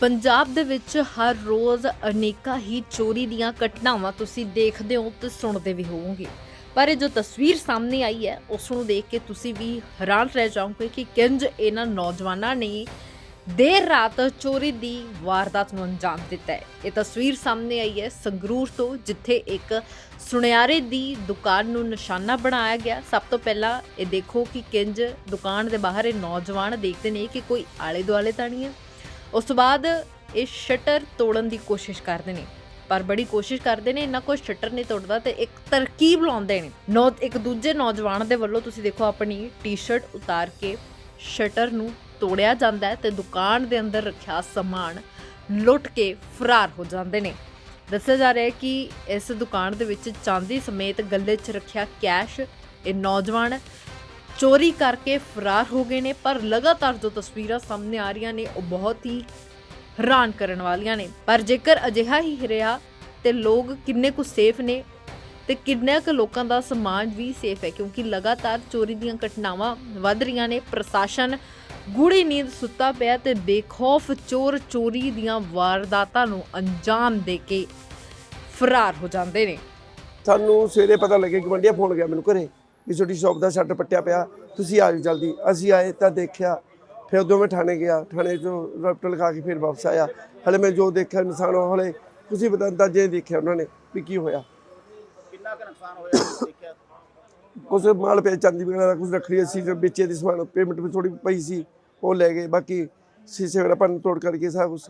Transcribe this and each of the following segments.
ਪੰਜਾਬ ਦੇ ਵਿੱਚ ਹਰ ਰੋਜ਼ ਅਨੇਕਾਂ ਹੀ ਚੋਰੀ ਦੀਆਂ ਘਟਨਾਵਾਂ ਤੁਸੀਂ ਦੇਖਦੇ ਹੋ ਤੇ ਸੁਣਦੇ ਵੀ ਹੋਵੋਗੇ। ਪਰ ਇਹ ਜੋ ਤਸਵੀਰ ਸਾਹਮਣੇ ਆਈ ਹੈ, ਉਸ ਨੂੰ ਦੇਖ ਕੇ ਤੁਸੀਂ ਵੀ ਹੈਰਾਨ ਰਹਿ ਜਾਓਗੇ ਕਿ ਕਿੰਜ ਇਹਨਾਂ ਨੌਜਵਾਨਾਂ ਨੇ ਦੇਰ ਰਾਤ ਚੋਰੀ ਦੀ ਵਾਰਦਾਤ ਨੂੰ ਅੰਜਾਮ ਦਿੱਤਾ ਹੈ। ਇਹ ਤਸਵੀਰ ਸਾਹਮਣੇ ਆਈ ਹੈ ਸੰਗਰੂਰ ਤੋਂ, ਜਿੱਥੇ ਇੱਕ ਸੁਨਿਆਰੇ ਦੀ ਦੁਕਾਨ ਨੂੰ ਨਿਸ਼ਾਨਾ ਬਣਾਇਆ ਗਿਆ। ਸਭ ਤੋਂ ਪਹਿਲਾਂ ਇਹ ਦੇਖੋ ਕਿ ਕਿੰਜ ਦੁਕਾਨ ਦੇ ਬਾਹਰ ਇਹ ਨੌਜਵਾਨ ਦੇਖਦੇ ਨੇ ਕਿ ਕੋਈ ਆਲੇ ਦੁਆਲੇ ਤਾਂ ਨਹੀਂ ਹੈ। ਉਸ ਤੋਂ ਬਾਅਦ ਇਹ ਸ਼ਟਰ ਤੋੜਨ ਦੀ ਕੋਸ਼ਿਸ਼ ਕਰਦੇ ਨੇ। ਪਰ ਬੜੀ ਕੋਸ਼ਿਸ਼ ਕਰਦੇ ਨੇ, ਇੰਨਾ ਕੋਈ ਸ਼ਟਰ ਨਹੀਂ ਤੋੜਦਾ ਤੇ ਇੱਕ ਤਰਕੀਬ ਲਾਉਂਦੇ ਨੇ। ਨੌ ਇੱਕ ਦੂਜੇ ਨੌਜਵਾਨ ਦੇ ਵੱਲੋਂ ਤੁਸੀਂ ਦੇਖੋ ਆਪਣੀ ਟੀ-ਸ਼ਰਟ ਉਤਾਰ ਕੇ ਸ਼ਟਰ ਨੂੰ ਤੋੜਿਆ ਜਾਂਦਾ ਹੈ ਤੇ ਦੁਕਾਨ ਦੇ ਅੰਦਰ ਰੱਖਿਆ ਸਮਾਨ ਲੁੱਟ ਕੇ ਫਰਾਰ ਹੋ ਜਾਂਦੇ ਨੇ। ਦੱਸਿਆ ਜਾ ਰਿਹਾ ਹੈ ਕਿ ਇਸ ਦੁਕਾਨ ਦੇ ਵਿੱਚ ਚਾਂਦੀ ਸਮੇਤ ਗੱਲੇ 'ਚ ਰੱਖਿਆ ਕੈਸ਼ ਇਹ ਨੌਜਵਾਨ ਚੋਰੀ ਕਰਕੇ ਫਰਾਰ ਹੋ ਗਏ ਨੇ, ਪਰ ਲਗਾਤਾਰ ਜੋ ਤਸਵੀਰਾਂ ਸਾਹਮਣੇ ਆ ਰਹੀਆਂ ਨੇ, ਉਹ ਬਹੁਤ ਹੀ ਹੈਰਾਨ ਕਰਨ ਵਾਲੀਆਂ ਨੇ। ਪਰ ਜੇਕਰ ਅਜਿਹਾ ਹੀ ਰਿਹਾ ਤੇ ਲੋਕ ਕਿੰਨੇ ਕੁ ਸੇਫ ਨੇ ਤੇ ਕਿੰਨੇ ਕੁ ਲੋਕਾਂ ਦਾ ਸਮਾਜ ਵੀ ਸੇਫ ਹੈ, ਕਿਉਂਕਿ ਲਗਾਤਾਰ ਚੋਰੀ ਦੀਆਂ ਘਟਨਾਵਾਂ ਵੱਧ ਰਹੀਆਂ ਨੇ, ਪ੍ਰਸ਼ਾਸਨ ਗੂੜੀ ਨੀਂਦ ਸੁੱਤਾ ਪਿਆ ਤੇ ਬੇਖੌਫ ਚੋਰ ਚੋਰੀ ਦੀਆਂ ਵਾਰਦਾਤਾਂ ਨੂੰ ਅੰਜਾਮ ਦੇ ਕੇ ਫਰਾਰ ਹੋ ਜਾਂਦੇ ਨੇ। ਸਾਨੂੰ ਸਵੇਰੇ ਪਤਾ ਲੱਗੇ ਕਿ ਮੰਡੀਆ ਫੋਨ ਗਿਆ ਮੈਨੂੰ ਘਰੇ। ਵੀ ਛੋਟੀ ਸ਼ਾਪ ਦਾ ਸ਼ਟਰ ਪੱਟਿਆ ਪਿਆ। ਤੁਸੀਂ ਆ ਜਾਓ ਜਲਦੀ। ਅਸੀਂ ਆਏ ਤਾਂ ਦੇਖਿਆ। ਫਿਰ ਉਦੋਂ ਮੈਂ ਥਾਣੇ ਗਿਆ। ਥਾਣੇ ਚੋਂ ਰਪਟ ਲਿਖਾ ਕੇ ਫਿਰ ਵਾਪਸ ਆਇਆ। ਹਲੇ ਮੈਂ ਜੋ ਦੇਖਿਆ ਇਨਸਾਨ ਉਹ ਹਲੇ ਤੁਸੀਂ ਬਤਾ ਅੰਦਾਜ਼ੇ ਦੇਖਿਆ ਉਹਨਾਂ ਨੇ ਵੀ ਕੀ ਹੋਇਆ। ਕਿੰਨਾ ਕੁ ਨੁਕਸਾਨ ਹੋਇਆ ਤੁਸੀਂ ਦੇਖਿਆ? ਕੁਝ ਮਾਲ ਪਿਆ ਚਾਂਦੀ ਵਗੈਰਾ ਦਾ ਕੁਝ ਰੱਖੜੀ ਸੀ ਜੋ ਵੇਚੇ ਦੀ ਸਮਾਨ ਪੇਮੈਂਟ ਵੀ ਥੋੜੀ ਪਈ ਸੀ ਉਹ ਲੈ ਗਏ। ਬਾਕੀ ਸੀਸੇ ਵਗੈਰਾ ਪੰਨ ਤੋੜ ਕਰਕੇ ਸਾਰਾ ਕੁਝ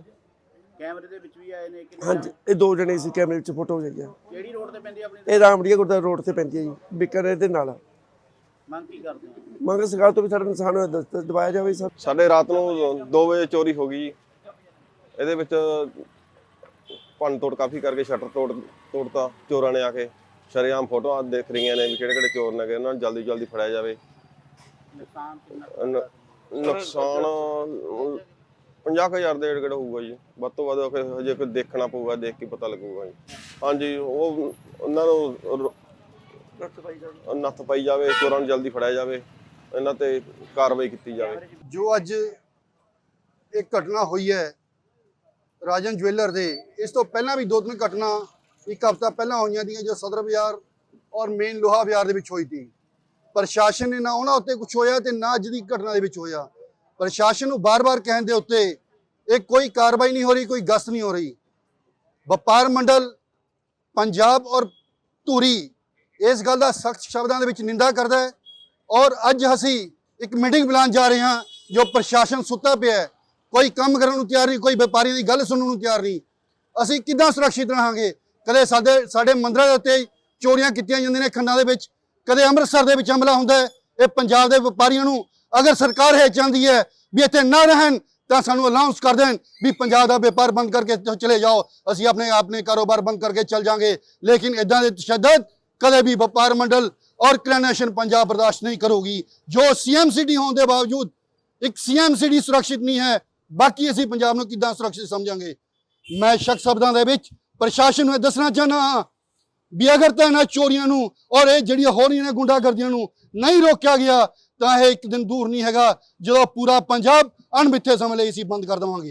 ਕੈਮਰੇ ਦੇ ਵਿੱਚ ਵੀ ਆਏ ਨੇ ਕਿ ਹਾਂਜੀ ਇਹ ਦੋ ਜਣੇ ਸੀ ਕੈਮਰੇ ਵਿੱਚ ਫੋਟੋ ਜਾਈਆਂ ਕਿਹੜੀ ਰੋਡ ਤੇ ਪੈਂਦੀ ਆ ਆਪਣੀ? ਇਹ ਰਾਮੜੀਆ ਗੁਰਦੁਆਰਾ ਰੋਡ ਤੇ ਪੈਂਦੀ ਹੈ ਜੀ ਬਿਕਰ ਦੇ ਨਾਲ। ਮੰਗ ਕੀ ਕਰਦੇ ਹੋ? ਮੰਗ ਸਰਕਾਰ ਤੋਂ ਵੀ ਸਾਡਾ ਨੁਕਸਾਨ ਹੋਇਆ ਦੱਸ- ਦਵਾਇਆ ਜਾਵੇ ਸਰ। ਸਾਡੇ ਰਾਤ ਨੂੰ 2 ਵਜੇ ਚੋਰੀ ਹੋ ਗਈ ਇਹਦੇ ਵਿੱਚ ਭੰਨ ਤੋੜ ਕਾਫੀ ਕਰਕੇ ਸ਼ਟਰ ਤੋੜ ਤੋੜਤਾ ਚੋਰਾਂ ਨੇ ਆ ਕੇ। ਸ਼ਰੇਆਮ ਫੋਟੋਆਂ ਦੇਖ ਰਹੀਆਂ ਨੇ ਵੀ ਕਿਹੜੇ ਕਿਹੜੇ ਚੋਰ ਨੇਗੇ ਉਹਨਾਂ ਨੂੰ ਜਲਦੀ ਜਲਦੀ ਫੜਿਆ ਜਾਵੇ। ਨੁਕਸਾਨ ਕਿੰਨਾ ਕੁ ਨ- ਨੁਕਸਾਨ 50000 ਦੇ ਏੜ ਹੋਊਗਾ ਜੀ। ਵੱਧ ਤੋਂ ਵੱਧ ਫਿਰ ਹਜੇ ਕੋਈ ਦੇਖਣਾ ਪਊਗਾ ਦੇਖ ਕੇ ਪਤਾ ਲੱਗੂਗਾ ਜੀ। ਹਾਂਜੀ ਉਹ ਉਹਨਾਂ ਨੂੰ ਰ- ਨੱਥ ਪਾਈ ਜਾਵੇ। ਚੋਰਾਂ ਨੂੰ ਜਲਦੀ ਫੜਿਆ ਜਾਵੇ ਇਹਨਾਂ ਤੇ ਕਾਰਵਾਈ ਕੀਤੀ ਜਾਵੇ। ਜੋ ਅੱਜ ਇੱਕ ਘਟਨਾ ਹੋਈ ਹੈ ਰਾਜਨ ਜੁਐਲਰ ਦੇ ਇਸ ਤੋਂ ਪਹਿਲਾਂ ਵੀ ਦੋ ਤਿੰਨ ਘਟਨਾ ਇੱਕ ਹਫ਼ਤਾ ਪਹਿਲਾਂ ਹੋਈਆਂ ਦੀਆਂ ਜੋ ਸਦਰ ਬਾਜ਼ਾਰ ਔਰ ਮੇਨ ਲੋਹਾ ਬਾਜ਼ਾਰ ਦੇ ਵਿੱਚ ਹੋਈ ਸੀ ਪ੍ਰਸ਼ਾਸਨ ਨੇ ਨਾ ਉਹਨਾਂ ਉੱਤੇ ਕੁਝ ਹੋਇਆ ਤੇ ਨਾ ਅੱਜ ਦੀ ਘਟਨਾ ਦੇ ਵਿੱਚ ਹੋਇਆ। ਪ੍ਰਸ਼ਾਸਨ ਨੂੰ ਬਾਰ-ਬਾਰ ਕਹਿਣ ਦੇ ਉੱਤੇ ਇਹ ਕੋਈ ਕਾਰਵਾਈ ਨਹੀਂ ਹੋ ਰਹੀ, ਕੋਈ ਗਸ਼ਤ ਨਹੀਂ ਹੋ ਰਹੀ। ਵਪਾਰ ਮੰਡਲ, ਪੰਜਾਬ ਔਰ ਧੂਰੀ ਇਸ ਗੱਲ ਦਾ ਸਖਤ ਸ਼ਬਦਾਂ ਦੇ ਵਿੱਚ ਨਿੰਦਾ ਕਰਦਾ ਹੈ ਔਰ ਅੱਜ ਅਸੀਂ ਇੱਕ ਮੀਟਿੰਗ ਬੁਲਾਉਣ ਜਾ ਰਹੇ ਹਾਂ ਜੋ ਪ੍ਰਸ਼ਾਸਨ ਸੁੱਤਾ ਪਿਆ ਹੈ। ਕੋਈ ਕੰਮ ਕਰਨ ਨੂੰ ਤਿਆਰ ਨਹੀਂ, ਕੋਈ ਵਪਾਰੀਆਂ ਦੀ ਗੱਲ ਸੁਣਨ ਨੂੰ ਤਿਆਰ ਨਹੀਂ। ਅਸੀਂ ਕਿੱਦਾਂ ਸੁਰੱਖਿਅਤ ਰਹਾਂਗੇ? ਕਦੇ ਸਾਡੇ ਸਾਡੇ ਮੰਦਰਾਂ ਦੇ ਉੱਤੇ ਚੋਰੀਆਂ ਕੀਤੀਆਂ ਜਾਂਦੀਆਂ ਨੇ ਖੰਡਾਂ ਦੇ ਵਿੱਚ, ਕਦੇ ਅੰਮ੍ਰਿਤਸਰ ਦੇ ਵਿੱਚ ਹਮਲਾ ਹੁੰਦਾ ਹੈ। ਇਹ ਪੰਜਾਬ ਦੇ ਵਪਾਰੀਆਂ ਨੂੰ ਅਗਰ ਸਰਕਾਰ ਇਹ ਚਾਹੁੰਦੀ ਹੈ ਵੀ ਇੱਥੇ ਨਾ ਰਹਿਣ ਤਾਂ ਸਾਨੂੰ ਅਨਾਉਂਸ ਕਰ ਦੇਣ ਵੀ ਪੰਜਾਬ ਦਾ ਵਪਾਰ ਬੰਦ ਕਰਕੇ ਚਲੇ ਜਾਓ। ਅਸੀਂ ਆਪਣੇ ਆਪਣੇ ਕਾਰੋਬਾਰ ਬੰਦ ਕਰਕੇ ਚੱਲ ਜਾਾਂਗੇ। ਲੇਕਿਨ ਇਦਾਂ ਦੇ ਤਸ਼ੱਦਦ ਕਦੇ ਵੀ ਵਪਾਰ ਮੰਡਲ ਔਰ ਕ੍ਰੈਨੇਸ਼ਨ ਪੰਜਾਬ ਬਰਦਾਸ਼ਤ ਨਹੀਂ ਕਰੂਗੀ। ਜੋ ਸੀਐਮ ਸਿਟੀ ਹੋਣ ਦੇ ਬਾਵਜੂਦ ਇੱਕ ਸੀਐਮ ਸਿਟੀ ਸੁਰੱਖਿਅਤ ਨਹੀਂ ਹੈ, ਬਾਕੀ ਅਸੀਂ ਪੰਜਾਬ ਨੂੰ ਕਿੱਦਾਂ ਸੁਰੱਖਿਅਤ ਸਮਝਾਂਗੇ? ਮੈਂ ਸ਼ਖਸ ਸ਼ਬਦਾਂ ਦੇ ਵਿੱਚ ਪ੍ਰਸ਼ਾਸਨ ਨੂੰ ਇਹ ਦੱਸਣਾ ਚਾਹਨਾ ਹਾਂ ਵੀ ਅਗਰ ਤਾਂ ਇਹਨਾਂ ਚੋਰੀਆਂ ਨੂੰ ਔਰ ਇਹ ਜਿਹੜੀਆਂ ਹੋ ਰਹੀਆਂ ਨੇ ਗੁੰਡਾਗਰਦੀਆਂ ਨੂੰ ਨਹੀਂ ਰੋਕਿਆ ਗਿਆ ਤਾਂ ਇਹ ਇੱਕ ਦਿਨ ਦੂਰ ਨਹੀਂ ਹੈਗਾ ਜਦੋਂ ਪੂਰਾ ਪੰਜਾਬ ਅਣਮਿੱਥੇ ਸਮੇਂ ਲਈ ਅਸੀਂ ਬੰਦ ਕਰ ਦੇਵਾਂਗੇ।